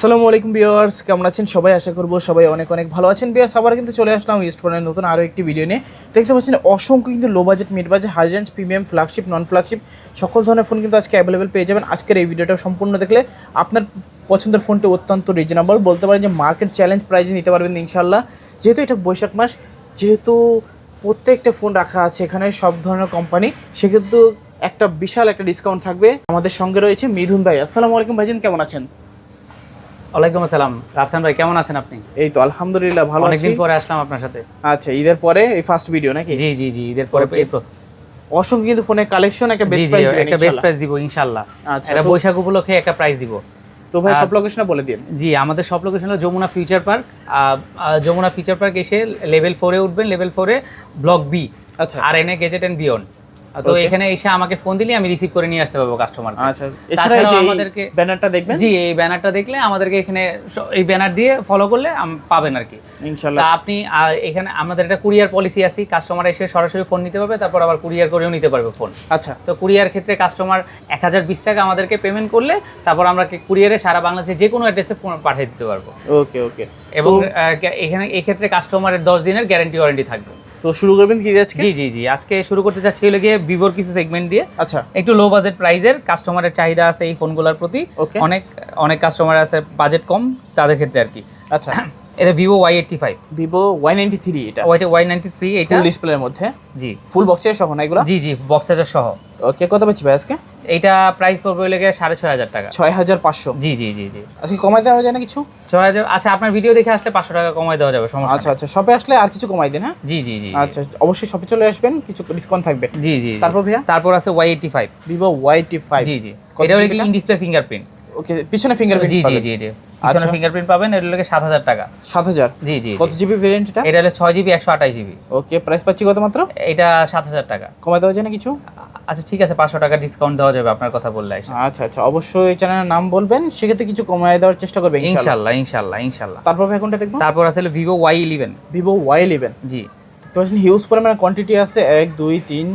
আসসালামু আলাইকুম বিয়ার্স কেমন আছেন সবাই? আশা করব সবাই অনেক অনেক ভালো আছেন। বিয়ার্স আবার কিন্তু চলে আসলাম ইস্ট ফোনের নতুন আরও একটি ভিডিও নিয়ে। দেখতে পাচ্ছেন অসংখ্য কিন্তু low budget mid budget high range premium flagship non flagship সকল ধরনের ফোন কিন্তু আজকে অ্যাভেলেবেল পেয়ে যাবেন। আজকের এই ভিডিওটা সম্পূর্ণ দেখলে আপনার পছন্দের ফোনটি অত্যন্ত রিজনেবল বলতে পারেন যে মার্কেট চ্যালেঞ্জ প্রাইজে নিতে পারবেন ইনশাল্লাহ যেহেতু এটা বৈশাখ মাস, যেহেতু প্রত্যেকটা ফোন রাখা আছে এখানে, সব ধরনের কোম্পানি সে কিন্তু একটা বিশাল একটা ডিসকাউন্ট থাকবে। আমাদের সঙ্গে রয়েছে মিধুন ভাই। আসসালামু আলাইকুম ভাইজান, কেমন আছেন? ওয়ালাইকুম আসসালাম। রাফসান ভাই কেমন আছেন আপনি? এই তো আলহামদুলিল্লাহ ভালো আছি। অনেকদিন পরে আসলাম আপনার সাথে। আচ্ছা ঈদের পরে এই ফার্স্ট ভিডিও নাকি? জি জি জি ঈদের পরে এই প্রথম। অসংখ্য কিন্তু ফোনের কালেকশন একটা বেস্ট প্রাইস একটা বেস্ট প্রাইস দিব ইনশাআল্লাহ আচ্ছা, এটা বৈশাখ উপলক্ষে একটা প্রাইস দিব। তো ভাই সব লোকেশনে বলে দিন। জি আমাদের সব লোকেশন হলো Jamuna future park Jamuna future park এসে লেভেল ফোরে উঠবেন লেভেল ফোরে ব্লক বি আচ্ছা। আর এনে গেজেট এন্ড বিয়ন্ড তো এখানে এসে আমাকে ফোন দিলে আমি রিসিভ করে নিয়ে আসতে পারব কাস্টমার আচ্ছা এছাড়া আমাদেরকে ব্যানারটা দেখবেন? জি এই ব্যানারটা দেখলে আমাদেরকে এখানে এই ব্যানার দিয়ে ফলো করলে পাবেন আর কি। ইনশাআল্লাহ আপনি এখানে আমাদের একটা কুরিয়ার পলিসি আছে কাস্টমার এসে সরাসরি ফোন নিতে পারবে তারপর আবার কুরিয়ার করেও নিতে পারবে ফোন আচ্ছা। তো কুরিয়ার ক্ষেত্রে কাস্টমার এক হাজার বিশ টাকা আমাদেরকে পেমেন্ট করলে তারপর আমরা কুরিয়ারে সারা বাংলাদেশে যে কোনো অ্যাড্রেসে ফোন পাঠিয়ে দিতে পারব। ওকে ওকে এবং এখানে এক্ষেত্রে কাস্টমারের দশ দিনের গ্যারান্টি ওয়ারেন্টি থাকবে। তো শুরু করবেন কি আজকে? জি জি জি। আজকে শুরু করতে চাচ্ছি হলো গিয়ে ভিভোর কিছু সেগমেন্ট দিয়ে। আচ্ছা। একটু লো বাজেট প্রাইজের কাস্টমারের চাহিদা আছে এই ফোনগুলোর প্রতি. অনেক অনেক কাস্টমার আছে বাজেট কম তাদের ক্ষেত্রে আর কি। আচ্ছা। এটা Vivo Y eighty five Vivo Y ninety three এটা। ওয়াই ওয়াই নাইনটি থ্রি এটা ফুল ডিসপ্লের মধ্যে। জি। ফুল বক্সের সহ না এগুলো? জি জি বক্স চার্জার সহ। ওকে কত পাচ্ছি ভাই আজকে? এইটা প্রাইস পড়বে লেগে সাড়ে ছয় হাজার টাকা। ছয় হাজার পাঁচশো। জি জি জি জি। আজকে কমাই দেওয়া যায় না কিছু? ছয় হাজার আচ্ছা আপনার ভিডিও দেখে আসলে পাঁচশো টাকা কমাই দেওয়া যাবে সমস্যা আচ্ছা আচ্ছা শপে আসলে আর কিছু কমাই দেন হ্যাঁ? জি জি জি আচ্ছা অবশ্যই শপে চলে আসবেন কিছু ডিসকাউন্ট থাকবে। জি জি। তারপর ভাইয়া? তারপর আছে Y eighty five Vivo Y five জি জি। এটা হলো কি ইন ডিসপ্লে ফিঙ্গারপ্রিন্ট ওকে পিছনে ফিঙ্গারপ্রিন্ট জি জি জি জি। পিছনে আচ্ছা। ফিঙ্গারপ্রিন্ট পাবেন এটা হলো সাত হাজার টাকা। সাত হাজার? জি জি কত জিবি ভেরিয়েন্ট এটা? এটা হলো ছয় জিবি একশো আঠাশ জিবি ওকে প্রাইস পাচ্ছি কত মাত্র? এটা সাত হাজার টাকা। কমাই দেওয়া যায় না কিছু? আচ্ছা ঠিক আছে পাঁচশো টাকা ডিসকাউন্ট দেওয়া যাবে আপনার কথা বললে আচ্ছা আচ্ছা অবশ্যই চ্যানেলের নাম বলবেন সেক্ষেত্রে কিছু কমায় দেওয়ার চেষ্টা করবে ইনশাআল্লাহ। ইনশাল্লাহ ইনশাল্লাহ তারপর ভাই কোনটা দেখব? তারপর আছে Vivo Y eleven Vivo Y eleven জি। তো হিউজ পরিমাণে কোয়ান্টিটি আছে এক দুই তিন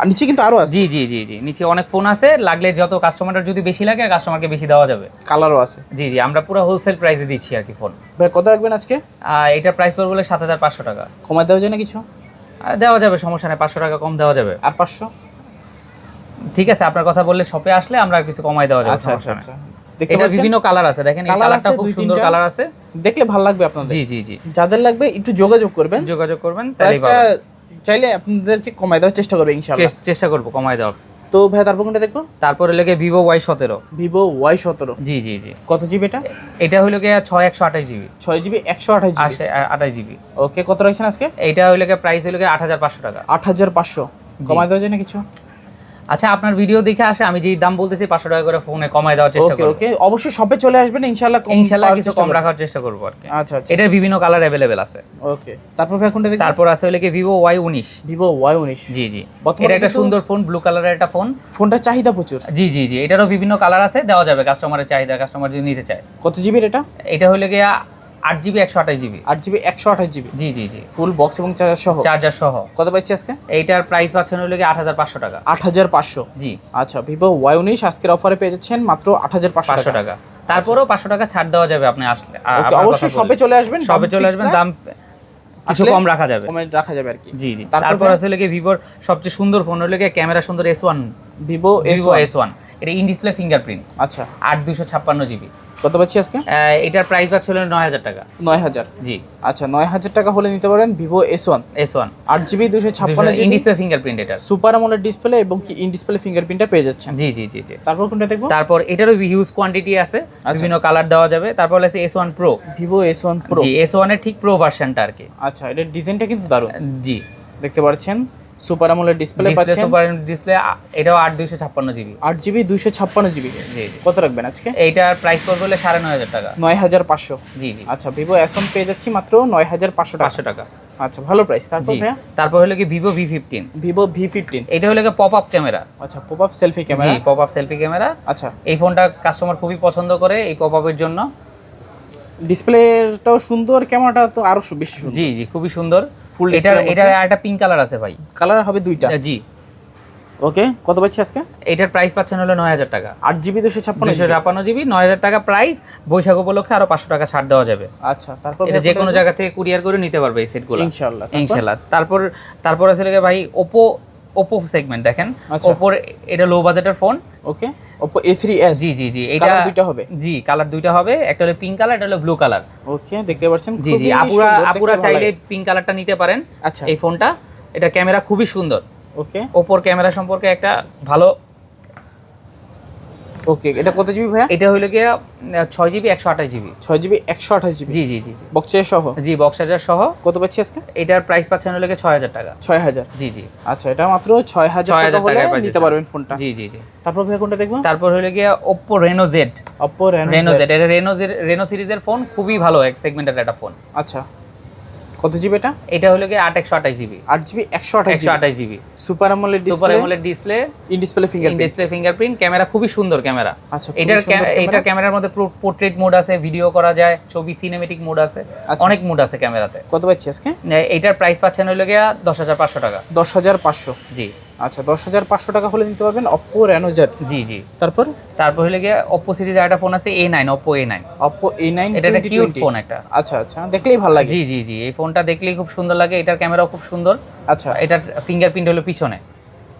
আর নিচে কিন্তু আরও আছে। জি জি জি জি। নিচে অনেক ফোন আছে লাগলে যত কাস্টমারের যদি বেশি লাগে কাস্টমারকে বেশি দেওয়া যাবে। কালারও আছে। জি জি আমরা পুরো হোলসেল প্রাইসে দিচ্ছি আর কি ফোন ভাই কত রাখবেন আজকে? এটা প্রাইস পড়বে বলে সাত হাজার পাঁচশো টাকা। কমায় দেওয়া যায় না কিছু? দেওয়া যাবে সমস্যা নেই পাঁচশো টাকা কম দেওয়া যাবে। আর পাঁচশো? ঠিক আছে আপনার কথা বললে শপে আসলে আমরা কিছু কমাই দেওয়া যাবে আচ্ছা আচ্ছা। আচ্ছা। পাচ্ছেন? বিভিন্ন কালার আছে দেখেন এই কালারটা খুব সুন্দর কালার আছে। দেখলে ভালো লাগবে আপনাদের। জি জি জি। যাদের লাগবে একটু যোগাযোগ করবেন। যোগাযোগ করবেন প্রাইসটা। চাইলে আপনাদেরকে কমায় দেওয়ার চেষ্টা করবে ইনশাআল্লাহ। চেষ্টা করব কমাই দেওয়ার। তো ভাই তারপর কোনটা দেখব? তারপরে লেগে ভিভো ওয়াই সতেরো। ভিভো ওয়াই সতেরো। জি জি জি। কত জিবি এটা? এটা হলো গিয়ে ছয় একশো আঠাশ জিবি। ছয় জিবি একশো আঠাশ আঠাশ জিবি। ওকে কত রাখছেন আজকে? এটা হলো গিয়ে প্রাইস হলো গিয়ে আট হাজার পাঁচশো টাকা। আট হাজার পাঁচশো। কমায় দেওয়া যায় না কিছু? আচ্ছা আপনার ভিডিও দেখে আসে আমি যেই দাম বলতেছি পাঁচশো টাকা করে ফোনে কমায় দেওয়ার চেষ্টা করব। ওকে অবশ্যই শপে চলে আসবেন ইনশাআল্লাহ কম ইনশাল্লাহ কিছু কম রাখার চেষ্টা করব আর কি। আচ্ছা আচ্ছা। এটার বিভিন্ন কালার অ্যাভেলেবেল আছে। ওকে তারপর ভাই কোনটা দেখবেন? তারপর আছে হলো কি ভিভো ওয়াই উনিশ। ভিভো ওয়াই উনিশ। জি জি। এটা একটা সুন্দর ফোন ব্লু কালারের একটা ফোন ফোনটার চাহিদা প্রচুর। জি জি জি। এটারও বিভিন্ন কালার আছে দেওয়া যাবে। কাস্টমারের চাহিদা কাস্টমার যদি নিতে চায়। কত জিবির এটা? এটা হলো গিয়ে আট জিবি একশো আঠাশ জিবি। আট জিবি একশো আঠাশ জিবি? জি জি জি। ফুল বক্স এবং চার্জার সহ? চার্জার সহ। কত পাচ্ছি আজকে? এইটার প্রাইস পাচ্ছেন হলো আট হাজার পাঁচশো টাকা। আট হাজার পাঁচশো? জি। আচ্ছা ভিভো ওয়াই উনিশ আজকের অফারে পেয়ে যাচ্ছেন মাত্র আট হাজার পাঁচশো টাকা। তারপরেও পাঁচশো টাকা ছাড় দেওয়া যাবে আপনি আসলে অবশ্যই বললে। চলে আসবেন সবে চলে আসবেন দাম কিছু কম রাখা যাবে। কমে রাখা যাবে আর কি। জি জি। তারপর? আসলে গিয়ে ভিভোর সবচেয়ে সুন্দর ফোন হলো ক্যামেরা সুন্দর S one Vivo S Vivo S one এটা ইন ডিসপ্লে ফিঙ্গারপ্রিন্ট আচ্ছা। আট দুশো ছাপ্পান্ন জিবি। কত পাচ্ছি আজকে? এটার প্রাইস পাচ্ছিল নয় হাজার টাকা। নয় হাজার? জি। আচ্ছা নয় হাজার টাকা হলে নিতে পারেন Vivo S one S one আট জিবি দুশো ছাপ্পান্ন ইন ডিসপ্লে ফিঙ্গারপ্রিন্ট এটা। সুপার আমলের ডিসপ্লে এবং কি ইন ডিসপ্লে ফিঙ্গারপ্রিন্টটা পেয়ে যাচ্ছেন। জি জি জি জি। তারপর কোনটা দেখব? তারপর এটারও হিউজ কোয়ান্টিটি আছে। আচ্ছা। বিভিন্ন কালার দেওয়া যাবে। তারপর আছে S one pro Vivo S one pro জি এস ওয়ানের ঠিক প্রো ভার্সনটা আর কি। আচ্ছা এটার ডিজাইনটা কিন্তু দারুণ। জি। দেখতে পাচ্ছেন? সুপার আমলের ডিসপ্লে পাচ্ছেন? সুপার ডিসপ্লে এটাও আট দুইশো ছাপ্পান্ন জিবি। আট জিবি দুইশো ছাপ্পান্ন জিবি। জি জি। কত রাখবেন আজকে? এইটার প্রাইস পড়বে হলে সাড়ে নয় হাজার টাকা। নয় হাজার পাঁচশো। জি জি। আচ্ছা ভিভো এস ওয়ান পেয়ে যাচ্ছি মাত্র নয় হাজার পাঁচশো টাকা। পাঁচশো টাকা। আচ্ছা ভালো প্রাইস তারপর ভাইয়া? তারপর হলো কি Vivo V fifteen Vivo V fifteen এটা হলো কি পপ আপ ক্যামেরা আচ্ছা pop up selfie camera pop up selfie camera আচ্ছা। এই ফোনটা কাস্টমার খুবই পছন্দ করে এই পপ আপের জন্য ডিসপ্লেটাও সুন্দর ক্যামেরাটা তো আরও বেশি সুন্দর। জি জি খুবই সুন্দর। Display এর এটার একটা পিঙ্ক কালার আছে ভাই। কালার হবে দুইটা? জি। ওকে কত পাচ্ছি আজকে? এটার প্রাইস পাচ্ছেন হলো নয় হাজার টাকা। আট জিবি দুশো ছাপ্পান্ন দুশো ছাপ্পান্ন জিবি নয় হাজার টাকা প্রাইস বৈশাখ উপলক্ষে আরও পাঁচশো টাকা ছাড় দেওয়া যাবে। আচ্ছা তারপর এটা যে কোনো জায়গা থেকে কুরিয়ার করে নিতে পারবে এই সেটগুলো ইনশাআল্লাহ তারপর? ইনশাল্লাহ তারপর তারপর আছে লাগে ভাই ওপো ওপো সেগমেন্ট দেখেন। আচ্ছা। ওপোর এটা লো বাজেটের ফোন ওকে এ থ্রি জি জি জি এটা দুইটা হবে? জি কালার দুইটা হবে। একটা হলো পিঙ্ক কালার একটা হলো ব্লু কালার ওকে দেখতে পাচ্ছেন জি জি আপুরা আপুরা চাইলে। পিঙ্ক কালারটা নিতে পারেন আচ্ছা। এই ফোনটা এটা ক্যামেরা খুবই সুন্দর। ওকে ওপোর ক্যামেরা সম্পর্কে একটা ভালো ওকে এটা কত জিবি ভাইয়া? এটা হলো গিয়ে ছয় জিবি একশো আঠাশ জিবি ছয় জিবি একশো আঠাশ জিবি জি জি জি জি। বক্সে সহ? জি বক্স চার্জার সহ। কত পাচ্ছি আজকে? এটার প্রাইস পাচ্ছেন হলো গিয়ে ছয় হাজার টাকা। ছয় হাজার? জি জি। আচ্ছা এটা মাত্র ছয় হাজার টাকা হলে নিতে পারবেন ফোনটা জি জি জি। তারপর ভাইয়া কোনটা দেখব? তারপর হলো গিয়ে Oppo Reno Z Oppo Reno Reno Z এটা রেনো রেনো সিরিজের ফোন খুবই ভালো এক সেগমেন্টের একটা ফোন আচ্ছা। কত জিবি এটা? এটা হলো কি আট একশো আঠাশ জিবি আট জিবি একশো আঠাশ একশো জিবি আঠাশ জিবি সুপার আমলের super AMOLED display in display finger display fingerprint camera খুবই সুন্দর ক্যামেরা আচ্ছা এটার এটার ক্যামেরার মধ্যে পোর্ট্রেট মোড আছে ভিডিও করা যায় ছবি সিনেমেটিক মোড আছে আচ্ছা। অনেক মোড আছে ক্যামেরাতে কত পাচ্ছি আজকে? এটার প্রাইস পাচ্ছেন হলো গিয়া দশ হাজার পাঁচশো টাকা। দশ হাজার পাঁচশো। জি। আচ্ছা দশ হাজার পাঁচশো টাকা হলে নিতে পারবেন অপো রেনো জেড জি জি। তারপর? তারপর হলে গিয়ে ওপ্পো সিরিজ আর একটা ফোন আছে A nine Oppo A nine Oppo A nine এটা একটা কিউট ফোন একটা। আচ্ছা আচ্ছা দেখলেই ভালো লাগে। জি জি জি এই ফোনটা দেখলেই খুব সুন্দর লাগে এটার ক্যামেরাও খুব সুন্দর। আচ্ছা। এটার ফিঙ্গারপ্রিন্ট হলো পিছনে।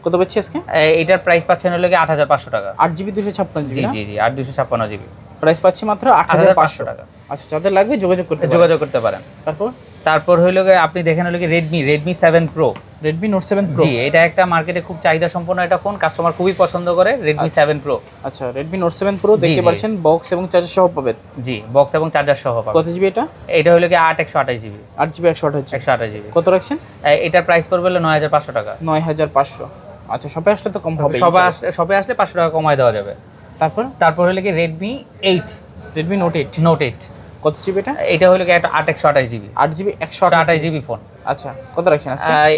কত পাচ্ছি আজকে? এটার প্রাইস পাচ্ছেন হলো গিয়ে আট হাজার পাঁচশো টাকা। আট জিবি দুশো ছাপ্পান্ন জি জি জি আট দুশো ছাপ্পান্ন জিবি। প্রাইস পাচ্ছি মাত্র আট হাজার পাঁচশো টাকা। আচ্ছা যাদের লাগবে যোগাযোগ করতে যোগাযোগ করতে পারেন। তারপর? তারপর হইল আপনি দেখেন হলো গিয়ে Redmi Redmi seven pro Redmi note seven pro জি এটা একটা মার্কেটে খুব চাহিদা সম্পন্ন একটা ফোন কাস্টমার খুবই পছন্দ করে রেডমি সেভেন প্রো আচ্ছা রেডমি নোট সেভেন প্রো দেখতে। পাচ্ছেন বক্স এবং চার্জার সহ পাবেন? জি বক্স এবং চার্জার সহ পাবেন। কত জিবি এটা? এটা হলো গিয়ে আট একশো আঠাশ জিবি আট জিবি একশো আঠাশ একশো আঠাশ জিবি কত রাখছেন? এটার প্রাইস পড়বে হলো নয় হাজার পাঁচশো টাকা। নয় হাজার পাঁচশো। আচ্ছা সবাই আসলে তো কম হবে সবাই আসলে পাঁচশো টাকা কমায় দেওয়া যাবে। তারপর? তারপর হলো কি Redmi eight Redmi note eight note eight কত জিবি এটা? এটা হলো কি একটা আট একশো আঠাশ জিবি আট জিবি একশো আঠাশ জিবি ফোন আচ্ছা কত রাখছেন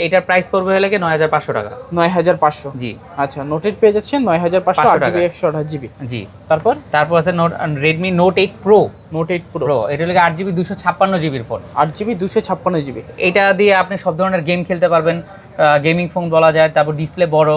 এটার প্রাইস পড়বে হলো কি নয় হাজার পাঁচশো টাকা। নয় হাজার পাঁচশো। জি। আচ্ছা নোট এইট পেয়ে যাচ্ছেন নয় হাজার পাঁচশো 500 আট জিবি। একশো আঠাশ জিবি জি। তারপর? তারপর আছে note Redmi note eight pro note eight pro এটা হলো আট জিবি দুশো ছাপ্পান্ন জিবির ফোন আট জিবি দুশো ছাপ্পান্ন জিবি এটা দিয়ে আপনি সব ধরনের গেম খেলতে পারবেন। গেমিং ফোন বলা যায় তারপর ডিসপ্লে বড়।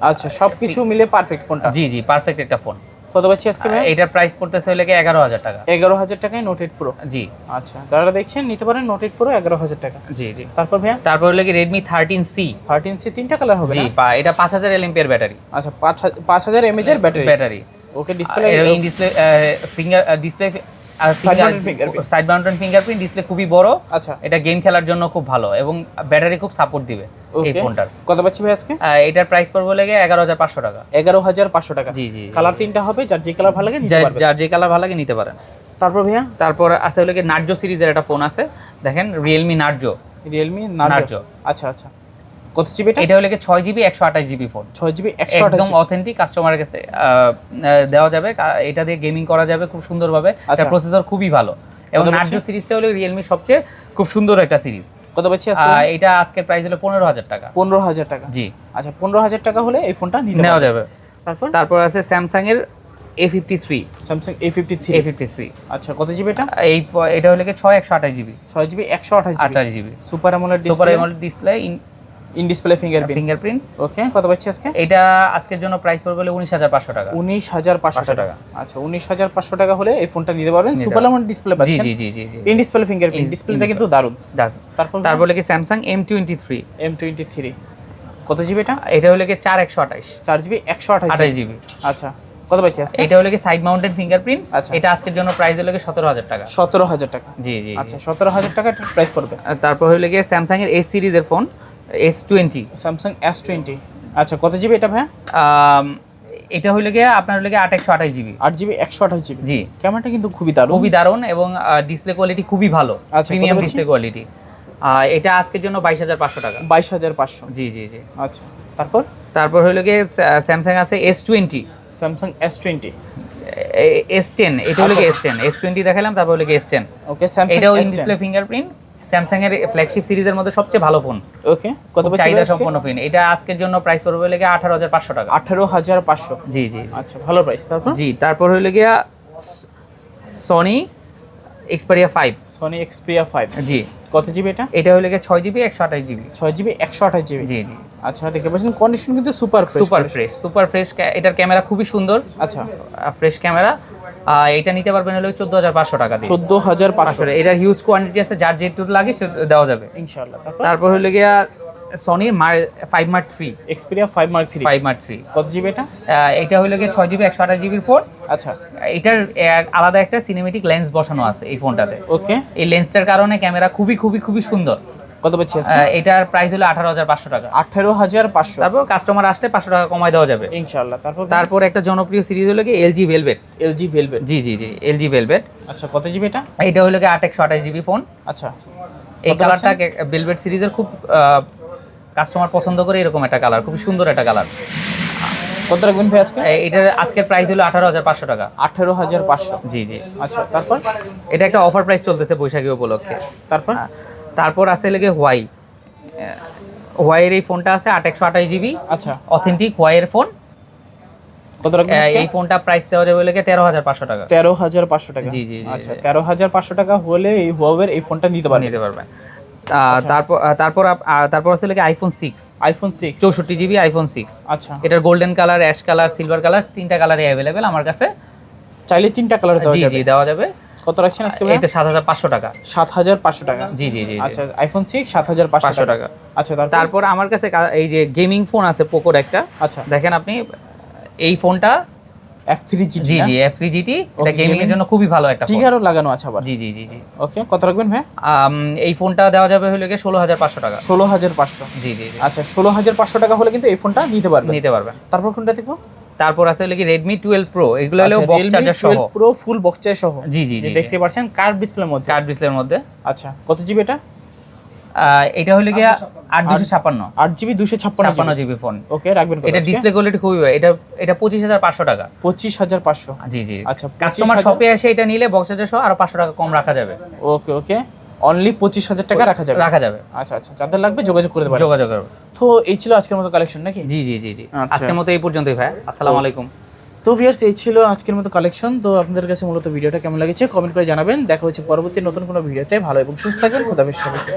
আচ্ছা সবকিছু মিলে পারফেক্ট ফোনটা জি জি পারফেক্ট একটা ফোন কত পাচ্ছি আজকে ভাই এটার প্রাইস পড়তেছে হলে গিয়ে এগারো হাজার টাকা? এগারো হাজার টাকায় নোট এইট প্রো জি। আচ্ছা যারা দেখছেন নিতে পারেন নোট এইট প্রো এগারো হাজার টাকা। জি জি। তারপর ভাইয়া? তারপর হলো কি Redmi thirteen C thirteen C তিনটা কালার হবে জি এটা পাঁচ হাজার এলএমপিয়ার ব্যাটারি। আচ্ছা পাঁচ হাজার- এর battery. Battery. Okay display in display finger display. Side mounted fingerprint display খুবই বড়। আচ্ছা। এটা গেম খেলার জন্য খুব ভালো এবং ব্যাটারি খুব সাপোর্ট দিবে এই ফোনটার কত পাচ্ছি ভাই আজকে? এটার প্রাইস পড়বে লেগে এগারো হাজার পাঁচশো টাকা। এগারো হাজার পাঁচশো টাকা। জি জি। কালার তিনটা হবে যার যে কালার ভালো লাগে নিতে যার যে কালার ভালো লাগে নিতে পারেন। তারপর ভাইয়া? তারপর আছে হলো কি নার্জো সিরিজের একটা ফোন আছে। দেখেন রিয়েলমি নার্জো। রিয়েলমি। নার্জো। আচ্ছা আচ্ছা। কত জিবি এটা? এটা হলো কি ছয় জিবি একশো আঠাশ জিবি ফোন ছয় জিবি একশো আঠাশ একদম অথেন্টিক কাস্টমারের কাছে দেওয়া যাবে। এটা দিয়ে গেমিং করা যাবে খুব সুন্দরভাবে। এটা আচ্ছা। প্রসেসর খুবই ভালো। এবং নার্জো সিরিজটা হলো রিয়েলমি সবচেয়ে খুব সুন্দর একটা সিরিজ। কত পাচ্ছি এটা আজকের প্রাইস হলো পনেরো হাজার টাকা। পনেরো হাজার টাকা। জি। আচ্ছা পনেরো হাজার টাকা হলে এই ফোনটা নিতে নেওয়া যাবে। তারপর? তারপর আছে স্যামসাং এর A fifty three Samsung A fifty three A fifty three আচ্ছা কত জিবি এটা? এই এটা হলো ছয় একশো আঠাশ জিবি ছয় জিবি একশো আঠাশ আঠাশ জিবি সুপার আমলের super AMOLED display in display fingerprint fingerprint okay কত পাচ্ছি আজকে? এটা আজকের জন্য প্রাইস পড়বে হলো উনিশ হাজার পাঁচশো টাকা। উনিশ হাজার পাঁচশো টাকা। আচ্ছা উনিশ হাজার পাঁচশো টাকা হলে এই ফোনটা নিতে পারবেন। সুপার ডিসপ্লে জি পাচ্ছেন। জি জি জি জি ইন ডিসপ্লে ফিঙ্গারপ্রিন্ট ডিসপ্লেটা কিন্তু দারুণ। তারপর তারপর কি Samsung M twenty three M twenty three কত জিবি এটা? এটা হলো কি চার একশো আঠাশ চার জিবি একশো আঠাশ আঠাশ জিবি আচ্ছা কত পাচ্ছি আজকে? এটা হলো কি সাইড মাউন্টেড ফিঙ্গারপ্রিন্ট আচ্ছা। এটা আজকের জন্য প্রাইস হলো কি সতেরো হাজার টাকা। সতেরো হাজার টাকা। জি জি আচ্ছা সতেরো হাজার টাকা প্রাইস পড়বে। তারপর হলো গিয়ে স্যামসাং এর এস সিরিজের phone S twenty Samsung S twenty আচ্ছা কত জিবি এটা ভাই এটা হলো গিয়ে আপনার হলো গিয়ে আট একশো আঠাশ জিবি আট জিবি একশো আঠাশ জিবি জি। ক্যামেরাটা কিন্তু খুবই দারুণ। খুবই দারুণ এবং ডিসপ্লে কোয়ালিটি খুবই ভালো। আচ্ছা, প্রিমিয়াম ডিসপ্লে কোয়ালিটি এটা আজকের জন্য বাইশ হাজার পাঁচশো টাকা। বাইশ হাজার পাঁচশো। জি জি জি। আচ্ছা তারপর? তারপর হলো গিয়ে স্যামসাং আছে S twenty Samsung S twenty S ten এটা হলো এস টেন এস টোয়েন্টি দেখালাম তারপর হলো এস টেন ওকে স্যামসাং এটাও ইন ডিসপ্লে ফিঙ্গারপ্রিন্ট স্যামসাং এর ফ্ল্যাগশিপ সিরিজের মধ্যে সবচেয়ে ভালো ফোন ওকে কত চাহিদা? সম্পন্ন ফোন এটা আজকের জন্য প্রাইস পড়বে লেগে হাজার পাঁচশো টাকা। আঠারো হাজার পাঁচশো? জি জি। আচ্ছা ভালো প্রাইস তারপর? জি তারপর হইলে গিয়া Sony Xperia five Sony Xperia five জি। কত জিবি এটা? এটা হলো গিয়ে ছয় জিবি একশো আঠাশ জিবি ছয় জিবি একশো আঠাশ জিবি জি জি। আচ্ছা দেখতে পাচ্ছেন কন্ডিশন কিন্তু super super fresh super fresh এটার ক্যামেরা খুবই সুন্দর। আচ্ছা। ফ্রেশ ক্যামেরা এটা নিতে পারবেন হলো চোদ্দ হাজার পাঁচশো টাকা দিয়ে। চোদ্দ হাজার পাঁচশো। এটার হিউজ কোয়ান্টিটি আছে যার যেটুকু লাগে সে দেওয়া যাবে। ইনশাল্লাহ তারপর? তারপর হলো গিয়া সনির মার five mark three Xperia five mark three five mark three কত জিবি এটা? এটা হলো গিয়ে ছয় জিবি একশো আঠাশ জিবির ফোন আচ্ছা। এটার আলাদা একটা সিনেমেটিক লেন্স বসানো আছে এই ফোনটাতে ওকে এই লেন্সটার কারণে ক্যামেরা খুবই খুবই খুবই সুন্দর। কত পাচ্ছি এটার প্রাইস হলো আঠারো হাজার পাঁচশো টাকা। আঠারো হাজার পাঁচশো। তারপর কাস্টমার আসলে পাঁচশো টাকা কমায় দেওয়া যাবে। ইনশাল্লাহ তারপর তারপর একটা জনপ্রিয় সিরিজ হলো কি? এলজি ভেলভেট এলজি ভেলভেট জি জি জি এলজি ভেলভেট আচ্ছা কত জিবি এটা? এইটা হলো কি আট একশো আঠাশ জিবি ফোন আচ্ছা। এই কালারটা ভেলভেট সিরিজের খুব কাস্টমার পছন্দ করে এরকম একটা কালার খুব সুন্দর একটা কালার কত রাখবেন ভাই আজকে? এটার আজকের প্রাইস হলো আঠারো হাজার পাঁচশো টাকা। আঠারো হাজার পাঁচশো। জি জি। আচ্ছা তারপর? এটা একটা অফার প্রাইস চলতেছে বৈশাখী উপলক্ষে। তারপর? হ্যাঁ। তারপর আছে লেগে হোয়াই হোয়াইয়ের এই ফোনটা আছে আট একশো আঠাশ জিবি আচ্ছা। অথেন্টিক হোয়াইয়ের ফোন কত এই ফোনটা প্রাইস দেওয়া যাবে লেগে তেরো হাজার পাঁচশো টাকা। তেরো হাজার পাঁচশো টাকা? জি, জি, আচ্ছা তেরো হাজার পাঁচশো টাকা হলে এই হুয়াওয়ের এই ফোনটা নিতে পারবেন। নিতে পারবেন। আহ, তারপর তারপর তারপর আছে লেগে আইফোন সিক্স আইফোন সিক্স চৌষট্টি জিবি আইফোন সিক্স আচ্ছা। এটার golden colour ash colour silver colour তিনটা কালারই অ্যাভেলেবেল আমার কাছে। চাইলে তিনটা কালার দেওয়া জি যাবে। জি দেওয়া যাবে। কত রাখছেন আজকে হাজার পাঁচশো টাকা। সাত হাজার পাঁচশো টাকা? জি জি জি। আচ্ছা আইফোন সিক্স সাত হাজার পাঁচশো পাঁচশো টাকা। টাকা। আচ্ছা তারপর? আমার কাছে এই যে গেমিং ফোন আছে পোকোর একটা। আচ্ছা। দেখেন আপনি এই ফোনটা এফ থ্রি জি জি জি এফ থ্রি জিটি এটা গেমিং এর জন্য খুবই ভালো একটা ফোন টিকারও লাগানো আছে আবার। জি জি জি জি। ওকে কত রাখবেন ভাই এই ফোনটা দেওয়া যাবে হলো গিয়ে ষোলো হাজার পাঁচশো টাকা। ষোলো হাজার পাঁচশো। জি জি আচ্ছা ষোলো হাজার পাঁচশো টাকা হলে কিন্তু এই ফোনটা নিতে পারবেন। নিতে পারবেন। তারপর কোনটা দেখব? তারপর আছে হলো কি রেডমি টুয়েলভ প্রো এগুলো হলো বক্স চার্জার সহ। প্রো ফুল বক্স চার্জার সহ। জি জি জি দেখতে পাচ্ছেন কার্ড ডিসপ্লের মধ্যে। কার্ড ডিসপ্লের মধ্যে। আচ্ছা কত জিবি এটা? এটা হলো গিয়ে আট দুশো ছাপ্পান্ন। আট জিবি দুশো ছাপ্পান্ন জিবি ফোন ওকে রাখবেন এটা ডিসপ্লে কোয়ালিটি খুবই ভালো। এটা এটা পঁচিশ হাজার পাঁচশো টাকা। পঁচিশ হাজার পাঁচশো। জি জি। আচ্ছা, কাস্টমার 25,000 শপে এসে এটা নিলে বক্স চার্জার সহ আরও পাঁচশো টাকা কম রাখা যাবে। ওকে ওকে। অনলি পঁচিশ হাজার টাকা রাখা যাবে। রাখা যাবে। আচ্ছা আচ্ছা যাদের লাগবে যোগাযোগ করে দেবে যোগাযোগ করবে। তো এই ছিল আজকের মতো কালেকশন নাকি? জি জি জি জি। আচ্ছা। আজকের মতো এই পর্যন্তই ভাই। আসসালামু আলাইকুম। তো ভিয়ার্স এই ছিল আজকের মতো কালেকশন তো আপনাদের কাছে মূলত ভিডিওটা কেমন লেগেছে কমেন্ট করে জানাবেন। দেখা হচ্ছে পরবর্তী নতুন কোনো ভিডিওতে। ভালো এবং সুস্থ থাকবেন। খোদাফেজ সবাইকে।